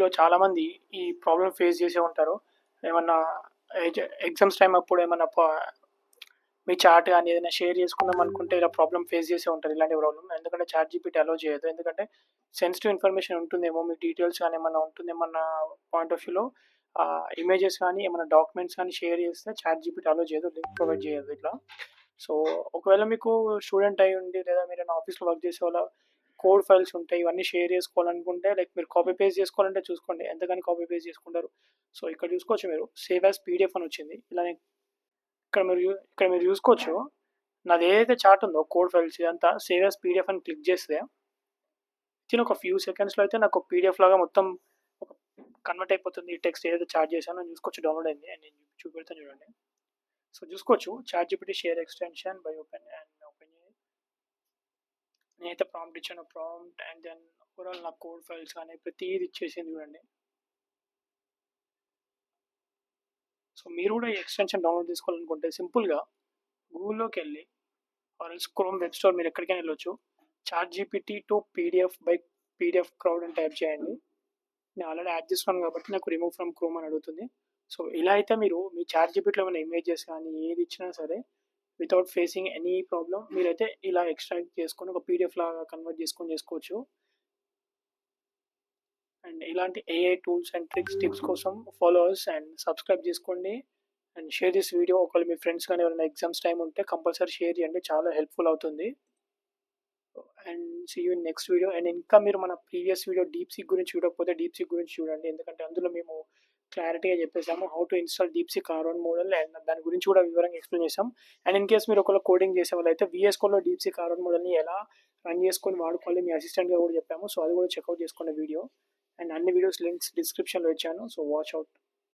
మీలో చాలామంది ఈ ప్రాబ్లం ఫేస్ చేసే ఉంటారు. ఏమన్నా ఎగ్జామ్స్ టైం అప్పుడు ఏమన్నా మీ చాట్ కానీ ఏదైనా షేర్ చేసుకుందాం అనుకుంటే ఇలా ప్రాబ్లమ్ ఫేస్ చేసే ఉంటారు ఇలాంటి ప్రాబ్లమ్ ఎందుకంటే చాట్ జీపీటీ అలో చేయదు. ఎందుకంటే సెన్సిటివ్ ఇన్ఫర్మేషన్ ఉంటుందేమో మీ డీటెయిల్స్ కానీ ఏమన్నా ఉంటుందేమన్న పాయింట్ ఆఫ్ వ్యూలో ఇమేజెస్ కానీ ఏమైనా డాక్యుమెంట్స్ కానీ షేర్ చేస్తే చాట్ జీపీటీ అలో చేయదు లింక్ ప్రొవైడ్ చేయదు ఇట్లా. సో ఒకవేళ మీకు స్టూడెంట్ అయి ఉండి లేదా మీరు ఆఫీస్లో వర్క్ చేసే వాళ్ళ కోడ్ ఫైల్స్ ఉంటాయి ఇవన్నీ షేర్ చేసుకోవాలనుకుంటే లైక్ మీరు కాపీ పేస్ట్ చేసుకోవాలంటే చూసుకోండి. ఎంతగానో కాపీ పేస్ట్ చేసుకుంటారు. సో ఇక్కడ చూసుకోవచ్చు మీరు. సేవ్ యాజ్ పీడిఎఫ్ అని వచ్చింది. ఇలా ఇక్కడ మీరు ఇక్కడ మీరు చూసుకోవచ్చు. నాది ఏదైతే చార్ట్ ఉందో కోడ్ ఫైల్స్ ఇదంతా సేవ్ యాజ్ పీడిఎఫ్ అని క్లిక్ చేస్తే ఇచ్చిన ఒక ఫ్యూ సెకండ్స్లో అయితే నాకు పీడిఎఫ్ లాగా మొత్తం ఒక కన్వర్ట్ అయిపోతుంది. ఈ టెక్స్ట్ ఏదైతే చార్జ్ చేశానో చూసుకోవచ్చు. డౌన్లోడ్ అయింది. నేను చూపెడతాను చూడండి. సో చూసుకోవచ్చు. Charge GPT share extension by open నేనైతే ప్రాంప్ట్ ఇచ్చాను ప్రాంప్ట్ అండ్ దెన్ ఓవరాల్ నా కోడ్ ఫైల్స్ కానీ ప్రతిది ఇచ్చేసింది చూడండి. సో మీరు కూడా ఈ ఎక్స్టెన్షన్ డౌన్లోడ్ చేసుకోవాలనుకుంటే సింపుల్గా గూగుల్లోకి వెళ్ళి ఆర్ఎల్స్ క్రోమ్ వెబ్ స్టోర్ మీరు ఎక్కడికైనా వెళ్ళొచ్చు. Chat GPT to PDF by PDF crowd అని టైప్ చేయండి. నేను ఆల్రెడీ యాడ్ చేస్తున్నాను కాబట్టి నాకు రిమూవ్ ఫ్రమ్ క్రోమ్ అని అడుగుతుంది. సో ఇలా అయితే మీరు మీ చార్ట్ జీపీటీలో ఉన్న ఇమేజెస్ కానీ ఏది ఇచ్చినా సరే వితౌట్ ఫేసింగ్ ఎనీ ప్రాబ్లం మీరైతే ఇలా ఎక్స్ట్రాక్ట్ చేసుకొని ఒక పీడిఎఫ్ లాగా కన్వర్ట్ చేసుకొని చేసుకోవచ్చు. అండ్ ఇలాంటి AI tools and tricks tips కోసం ఫాలోవర్స్ అండ్ సబ్స్క్రైబ్ చేసుకోండి. అండ్ షేర్ దిస్ వీడియో ఒకవేళ మీ ఫ్రెండ్స్ కానీ ఎవరైనా ఎగ్జామ్స్ టైం ఉంటే కంపల్సరీ షేర్ చేయండి. చాలా హెల్ప్ఫుల్ అవుతుంది. And see you next video and ఇంకా మీరు మన ప్రీవియస్ వీడియో డీప్ సిక్ గురించి చూడకపోతే డీప్ సిక్ గురించి చూడండి. ఎందుకంటే అందులో మేము క్లారిటీగా చెప్పేసాము హౌ టు ఇన్స్టాల్ డీప్ కార్వన్ మోడల్ అండ్ దాని గురించి కూడా వివరంగా ఎక్స్ప్లెయిన్ చేసాం అండ్ ఇన్ కేస్ మీరు ఒకవేళ కోడింగ్ చేసే వాళ్ళు అయితే విఎస్ కోడ్లో డీప్ కార్వన్ మోడల్ని ఎలా రన్ చేసుకొని వాడుకోవాలి మీ అసిస్టెంట్గా కూడా చెప్పాము. సో అది కూడా చెక్అవుట్ చేసుకున్న వీడియో. అండ్ అన్ని వీడియోస్ లింక్స్ డిస్క్రిప్షన్లో ఇచ్చాను. So watch out